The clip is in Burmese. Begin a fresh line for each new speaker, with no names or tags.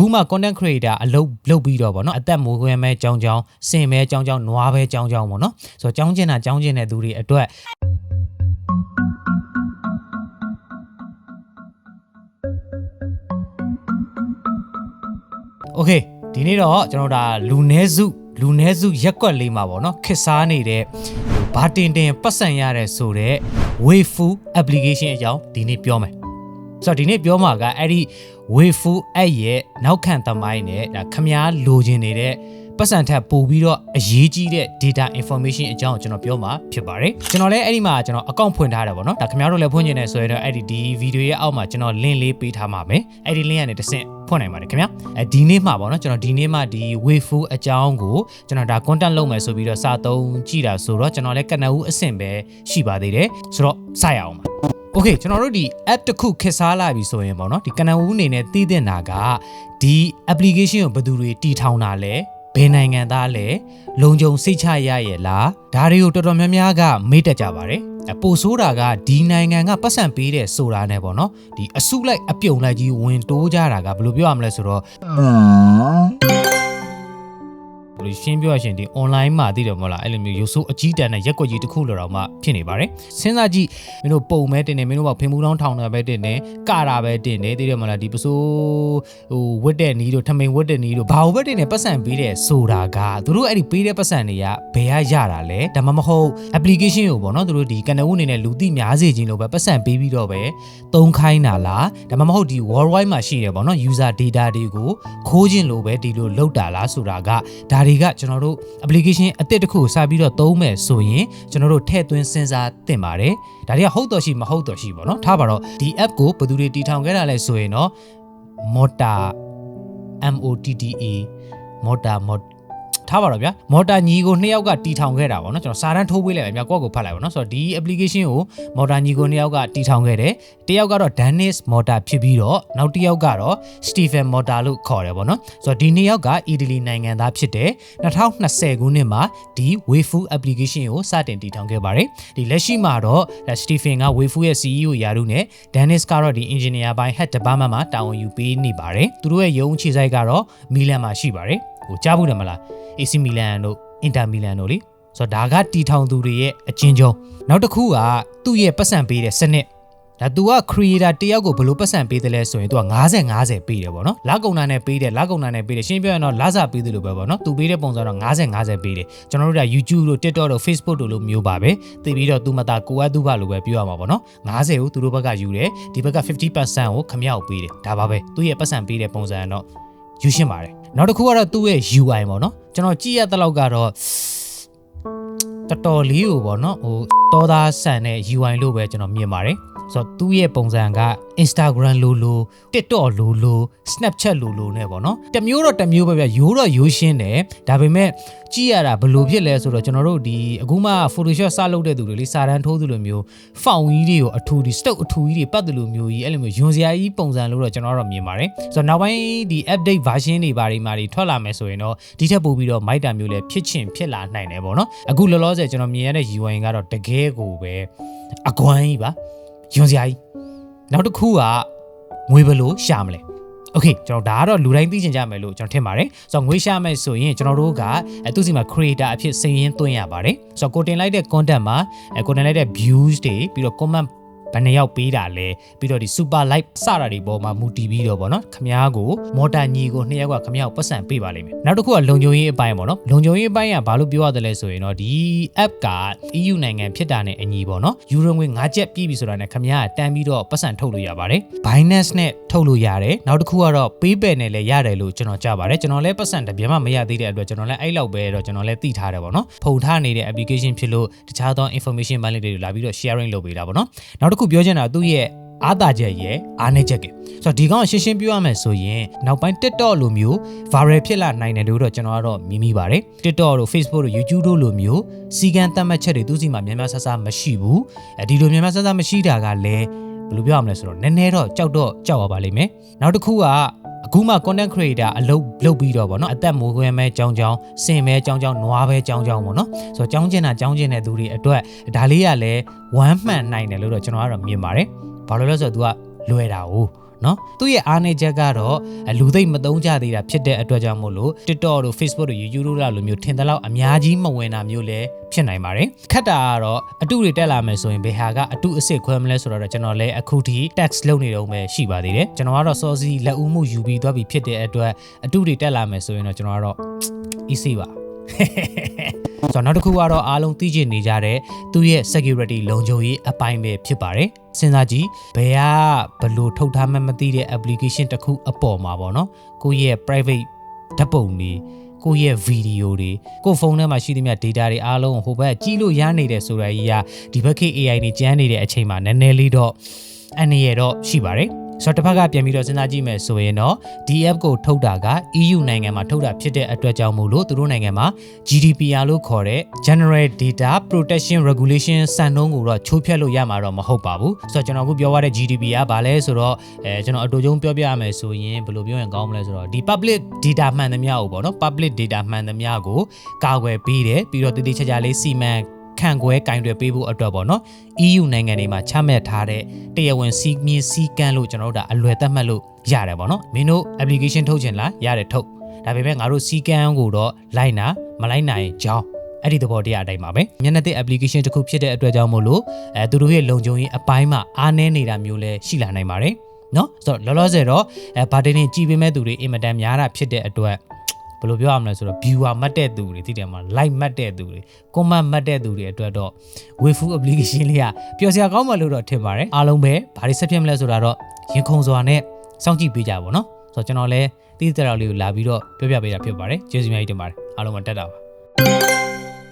အခုမှ content creator အလုပ်လုပ်ပြီးတော့ဗောနော်အသက်မွေးခွင့်မဲ့ကြောင်းကြောင်းစင်မဲကြောင်းကြောင်းနွားပဲကြောင်းကြောင်းဗောနော်ဆိုတော့ကြောင်းကျင်တာကြောင်းကျင်တဲ့သူတွေအတွက် โอเคဒီနေ့တော့ကျွန်တော်ဒါလူနည်းစုလူနည်းစုရက်ကွက်လေးမှာပေါ့နော်ခစ်စားနေတဲ့ဘာတင်တင်ပတ်စံရတဲ့ဆိုတော့ Wayfu application အကြောင်းဒီနေ့ပြောမယ် ဆိုတော့ဒီနေ့ပြောမှာကအဲ့ဒီ Wayfu app ရဲ့နောက်ခံသမိုင်းနဲ့ဒါခမားလိုချင်နေတဲ့ပတ်စံထပ်ပို့ပြီးတော့အရေးကြီးတဲ့ data information အကြောင်းကိုကျွန်တော်ပြောမှာဖြစ်ပါတယ်ကျွန်တော်လည်းအဲ့ဒီမှာကျွန်တော် account ဖွင့်ထားတယ်ပေါ့နော်ဒါခင်ဗျားတို့လည်းဖွင့်နေတယ်ဆိုရင်တော့အဲ့ဒီဒီ video ရဲ့အောက်မှာကျွန်တော် link လေးပေးထားမှာမယ်အဲ့ဒီ link ကနေတစ်ဆင့်ဖွင့်နိုင်ပါတယ်ခင်ဗျာအဲဒီနေ့မှာပေါ့နော်ကျွန်တော်ဒီနေ့မှဒီ wayfu အကြောင်းကိုကျွန်တော်ဒါ content လုပ်မယ်ဆိုပြီးတော့စာသုံးကြည့်တာဆိုတော့ကျွန်တော်လည်းကနဦးအဆင့်ပဲရှိပါသေးတယ်ဆိုတော့စရအောင်ပါ โอเคကျွန်တော်တို့ဒီ app တစ်ခုခက်စားလာပြီဆိုရင်ပေါ့နော်ဒီကနဦးအနေနဲ့သိတဲ့နာကဒီ application ကိုဘယ်သူတွေတီထောင်တာလဲဘယ်နိုင်ငံသားလဲလုံခြုံစိတ်ချရရဲ့လားဒါတွေကိုတော်တော်များများကမေးတတ်ကြပါတယ်အပိုဆိုးတာကဒီနိုင်ငံကပတ်စံပေးတဲ့ဆိုတာနဲ့ပေါ့နော်ဒီအစုလိုက်အပြုံလိုက်ကြီးဝင်တိုးကြတာကဘယ်လိုပြောရမလဲဆိုတော့ဘယ်လို ရှင်းပြောရရှင်ဒီ online မှာသိတယ်မဟုတ်လားအဲ့လိုမျိုးရုပ်ဆိုးအကြီးတန်းနဲ့ရက်ွက်ကြီးတစ်ခုလောတော့မှဖြစ်နေပါတယ်စဉ်းစားကြည့်မင်းတို့ပုံမဲတင်နေမင်းတို့ကဖင်မှုတောင်းထောင်တာပဲတင်နေကတာပဲတင်နေသိတယ်မဟုတ်လားဒီပစိုးဟိုဝတ်တဲ့နီးတို့ထမိန်ဝတ်တဲ့နီးတို့ဘာလို့ပဲတင်နေပတ်စံပေးတယ်ဆိုတာကသူတို့အဲ့ဒီပေးတဲ့ပတ်စံတွေကဘယ်ကရတာလဲဒါမှမဟုတ် application ကိုပေါ့နော်သူတို့ဒီကနဦးအနေနဲ့လူသိများစေခြင်းလို့ပဲပတ်စံပေးပြီးတော့ပဲသုံးခိုင်းတာလားဒါမှမဟုတ်ဒီ worldwide မှာရှိတယ်ပေါ့နော် user data တွေကိုခိုးခြင်းလို့ပဲဒီလိုလောက်တာလားဆိုတာကဒါတွေကကျွန်တော်တို့ application အသစ်တစ်ခုကိုစပြီးတော့သုံးမယ်ဆိုရင်ကျွန်တော်တို့ထည့်သွင်းစဉ်းစားသင့်ပါတယ်ဒါတွေကဟုတ်တော်ရှိမဟုတ်တော်ရှိပေါ့နော်ထားပါတော့ဒီ app ကိုဘယ်သူတွေတီထောင်ခဲ့တာလဲဆိုရင်တော့ Mota M O T T A Mota Mot ထားပါတော့ဗျာမော်တာညီကိုနှစ်ယောက်ကတီထောင်ခဲ့တာပေါ့နော်ကျွန်တော်စာတန်းထိုးပေးလိုက်မယ်မြတ်ကော့ကိုဖတ်လိုက်ပါနော်ဆိုတော့ဒီ application ကိုမော်တာညီကိုနှစ်ယောက်ကတီထောင်ခဲ့တယ်တယောက်ကတော့ Dennis Motor ဖြစ်ပြီးတော့နောက်တစ်ယောက်ကတော့ Stephen Motor လို့ခေါ်တယ်ပေါ့နော်ဆိုတော့ဒီနှစ်ယောက်က Italy နိုင်ငံသားဖြစ်တယ်2020ခုနှစ်မှာဒီ Wayfu application ကိုစတင်တီထောင်ခဲ့ပါတယ်ဒီလက်ရှိမှာတော့ Stephen က Wayfu ရဲ့ CEO ယာရုနဲ့ Dennis ကတော့ဒီ engineer ပိုင်း head department မှာတာဝန်ယူပေးနေပါတယ်သူတို့ရဲ့ရုံးခြေစိုက်ကတော့မီလန်မှာရှိပါတယ် ဟိုကြားဘူးတယ်မလား AC Milan တို့ Inter Milan တို့လေဆိုတော့ဒါကတီထောင်သူတွေရဲ့အချင်းချင်းနောက်တစ်ခုကသူ့ရဲ့ပတ်စံပေးတဲ့စနစ်ဒါ तू က creator တယောက်ကိုဘယ်လိုပတ်စံပေးတယ်လဲဆိုရင် तू က90 90ပေးတယ်ပေါ့နော်လကုံနာနဲ့ပေးတယ်လကုံနာနဲ့ပေးတယ်ရှင်းပြောရင်တော့လစာပေးတယ်လို့ပဲပေါ့နော် तू ပေးတဲ့ပုံစံတော့90 90ပေးတယ်ကျွန်တော်တို့က YouTube တို့ TikTok တို့ Facebook တို့လိုမျိုးပါပဲသိပြီးတော့ तू မတာကိုအပ်သူပါလို့ပဲပြောရမှာပေါ့နော်90ကိုသူတို့ဘက်ကယူတယ်ဒီဘက်က50%ကိုခမောက်ပေးတယ်ဒါပါပဲသူ့ရဲ့ပတ်စံပေးတဲ့ပုံစံတော့ ယူရှင်းပါတယ်နောက်တစ်ခုကတော့သူ့ရဲ့ UI ပေါ့နော်ကျွန်တော်ကြည့်ရတဲ့လောက်ကတော့တော်တော်လေးကိုပေါ့နော်ဟိုတောသားဆန်တဲ့ UI လို့ပဲကျွန်တော်မြင်ပါတယ် ဆိုတော့သူ့ရဲ့ပုံစံက Instagram လိုလို TikTok လိုလို Snapchat လိုလိုနဲ့ပေါ့နော်တမျိုးတော့တမျိုးပဲဗျရိုးတော့ရိုးရှင်းတယ်ဒါပေမဲ့ကြည့်ရတာဘယ်လိုဖြစ်လဲဆိုတော့ကျွန်တော်တို့ဒီအခုမှ Photoshop စလုပ်တဲ့သူတွေလေစာတန်းထိုးသူလိုမျိုးဖောင်ကြီးတွေကိုအထူဒီ stock အထူကြီးတွေပတ်တယ်လို့မျိုးကြီးအဲ့လိုမျိုးယွန်စရာကြီးပုံစံလို့တော့ကျွန်တော်တော့မြင်ပါတယ်ဆိုတော့နောက်ပိုင်းဒီ update version တွေဘာတွေမှာတွေထွက်လာမယ်ဆိုရင်တော့ဒီထက်ပိုပြီးတော့ mic တာမျိုးလည်းဖြစ်ချင်ဖြစ်လာနိုင်တယ်ပေါ့နော်အခုလောလောဆယ်ကျွန်တော်မြင်ရတဲ့ UI ကတော့တကယ်ကိုပဲအကွမ်းကြီးပါ ယွန်စရာကြီးနောက်တစ်ခုကငွေဘယ်လိုရှာမလဲโอเคကျွန်တော်ဒါကတော့လူတိုင်းသိချင်ကြမယ်လို့ကျွန်တော်ထင်ပါတယ်ဆိုတော့ငွေရှာမယ်ဆိုရင်ကျွန်တော်တို့ကသူစီမှာ creator အဖြစ်စည်ရင်းသွင်းရပါတယ်ဆိုတော့ကိုတင်လိုက်တဲ့ content မှာကိုတင်လိုက်တဲ့ views တွေပြီးတော့ comment ဘယ်နှယောက်ပေးတာလဲပြီးတော့ဒီ super light စတာတွေပေါ်မှာမူတည်ပြီးတော့ဗောနော်ခမားကိုမော်တာညီကိုနှစ်ယောက်ကခမားကိုပတ်စံပေးပါလိမ့်မယ်နောက်တစ်ခုကလုံခြုံရေးအပိုင်းဗောနော်လုံခြုံရေးအပိုင်းကဘာလို့ပြောရတယ်လဲဆိုရင်တော့ဒီ app က EU နိုင်ငံဖြစ်တာနဲ့အညီဗောနော်ယူရိုငွေ9ချက်ပြည့်ပြီဆိုတာနဲ့ခမားကတန်းပြီးတော့ပတ်စံထုတ်လို့ရပါတယ် Binance နဲ့ထုတ်လို့ရတယ်နောက်တစ်ခုကတော့ PayPal နဲ့လည်းရတယ်လို့ကျွန်တော်ကြားပါတယ်ကျွန်တော်လည်းပတ်စံတပြားမှမရသေးတဲ့အတွက်ကျွန်တော်လည်းအဲ့လောက်ပဲတော့ကျွန်တော်လည်းသိထားတယ်ဗောနော်ဖုန်ထားနေတဲ့ application ဖြစ်လို့တခြားသော information ပိုင်းလေးတွေလာပြီးတော့ sharing လုပ်ပေးတာဗောနော်နောက်တစ်ခုပြောချင်တာသူ့ရဲ့အားသာချက်ရဲ့အားနည်းချက်ကဆိုတော့ဒီကောင်ရှင်းရှင်းပြောရမယ်ဆိုရင်နောက်ပိုင်း TikTok လိုမျိုး viral ဖြစ်လာနိုင်တယ်လို့တော့ကျွန်တော်ကတော့မြင်မိပါတယ် TikTok တို့ Facebook တို့ YouTube တို့လိုမျိုးစီကံသတ်မှတ်ချက်တွေသူစီမှာများများဆဆမရှိဘူးအဲဒီလိုများများဆဆမရှိတာကလည်းဘယ်လိုပြောရမလဲဆိုတော့နည်းနည်းတော့ကြောက်တော့ကြောက်ရပါလိမ့်မယ်နောက်တစ်ခုက အခုမှ content creator အလုပ်လုပ်ပြီးတော့ဗောနော်အသက်မိုးခွဲမဲကြောင်းကြောင်းစင်မဲကြောင်းကြောင်းနွားပဲကြောင်းကြောင်းဗောနော်ဆိုတော့ကြောင်းကျင်တာကြောင်းကျင်တဲ့သူတွေအတွက်ဒါလေးကလည်းဝမ်းမှန်နိုင်တယ်လို့တော့ကျွန်တော်ကတော့မြင်ပါတယ်ဘာလို့လဲဆိုတော့ तू ကလွယ်တာ哦 နော်သူ့ရဲ့အားနည်းချက်ကတော့အလူသိမ့်မသုံးကြသေးတာဖြစ်တဲ့အတွက်ကြောင့်မို့လို့ TikTok တို့ Facebook တို့ YouTube တို့လိုမျိုးထင်သလောက်အများကြီးမဝင်တာမျိုးလည်းဖြစ်နိုင်ပါတယ်ခက်တာကတော့အတုတွေတက်လာမယ်ဆိုရင်ဘယ်ဟာကအတုအစ်စ်ခွဲမလဲဆိုတော့ကျွန်တော်လည်းအခုထိ tax လုပ်နေတော့ပဲရှိပါသေးတယ်ကျွန်တော်ကတော့ sauce လက်ဦးမှုယူပြီးသွားပြီးဖြစ်တဲ့အတွက်အတုတွေတက်လာမယ်ဆိုရင်တော့ကျွန်တော်ကတော့ easy ပါ ဆိုတော့နောက်တစ်ခုကတော့အားလုံးသိကျင်နေကြတဲ့သူ့ရဲ့ security လုံခြုံရေးအပိုင်းပဲဖြစ်ပါတယ်စဉ်းစားကြည့်ဘယ်ကဘလို့ထုတ်ထားမှမသိတဲ့ application တစ်ခုအပေါ်မှာပေါ့နော်ကိုယ့်ရဲ့ private ဓာတ်ပုံတွေကိုယ့်ရဲ့ video တွေကိုယ့်ဖုန်းထဲမှာရှိသမျှ data တွေအားလုံးကိုဟိုဘက်ကြည့်လို့ရနေတယ်ဆိုတာကြီးကဒီဘက်ခေတ် AI တွေကျန်းနေတဲ့အချိန်မှာနည်းနည်းလေးတော့အနေရတော့ရှိပါတယ် ဆိုတော့တစ်ဖက်ကပြန်ပြီးတော့စဉ်းစားကြည့်မယ်ဆိုရင်တော့ဒီ app ကိုထုတ်တာက EU နိုင်ငံမှာထုတ်တာဖြစ်တဲ့အတွက်ကြောင့်မို့လို့သူတို့နိုင်ငံမှာ GDPR လို့ခေါ်တဲ့ General Data Protection Regulation စံနှုန်းကိုတော့ချိုးဖျက်လို့ရမှာတော့မဟုတ်ပါဘူးဆိုတော့ကျွန်တော်အခုပြောရတဲ့ GDPR ကဘာလဲဆိုတော့အဲကျွန်တော်အတူတုံးပြောပြရမယ်ဆိုရင်ဘယ်လိုပြောရင်ကောင်းမလဲဆိုတော့ဒီ public data မှန်သမျှကိုပေါ့နော် public data မှန်သမျှကိုကာကွယ်ပေးတယ်ပြီးတော့တည်တည်ချာချာလေးစီမံ ခန့်ခွဲကင်တွယ်ပေးဖို့အတွက်ပေါ့နော် EU နိုင်ငံတွေမှာချမှတ်ထားတဲ့တရားဝင်စီမင်းစည်းကမ်းလို့ကျွန်တော်တို့ဒါအလွယ်သတ်မှတ်လို့ရတယ်ပေါ့နော်မင်းတို့ application ထုတ်ချင်လားရတယ်ထုတ်ဒါပေမဲ့ငါတို့စီကမ်းကိုတော့လိုက်နာမလိုက်နိုင်ကြောင်းအဲ့ဒီသဘောတရားအတိုင်းပါပဲမျက်နှာသစ် application တစ်ခုဖြစ်တဲ့အတွက်ကြောင့်မို့လို့အဲသူတို့ရဲ့လုံခြုံရေးအပိုင်းမှာအားနည်းနေတာမျိုးလည်းရှိလာနိုင်ပါတယ်နော်ဆိုတော့လောလောဆယ်တော့အဲဘာတင်နေကြည်ပေးမဲ့သူတွေအင်မတန်များတာဖြစ်တဲ့အတွက် ဘယ်လိုပြောရမလဲဆိုတော့ viewer မှတ်တဲ့သူတွေသိတယ်မလား like မှတ်တဲ့သူတွေ comment မှတ်တဲ့သူတွေအတွက်တော့ waifu application လေးကပျော်စရာကောင်းမှလို့တော့ထင်ပါတယ်အားလုံးပဲဘာတွေဆက်ဖြစ်မလဲဆိုတာတော့ရင်ခုန်စွာနဲ့စောင့်ကြည့်ပေးကြပါဘောနော်ဆိုတော့ကျွန်တော်လည်းတိတိကျကျလေးကိုလာပြီးတော့ပြောပြပေးတာဖြစ်ပါတယ်ကျေးဇူးများကြီးတင်ပါတယ်အားလုံးပဲတက်တာပါ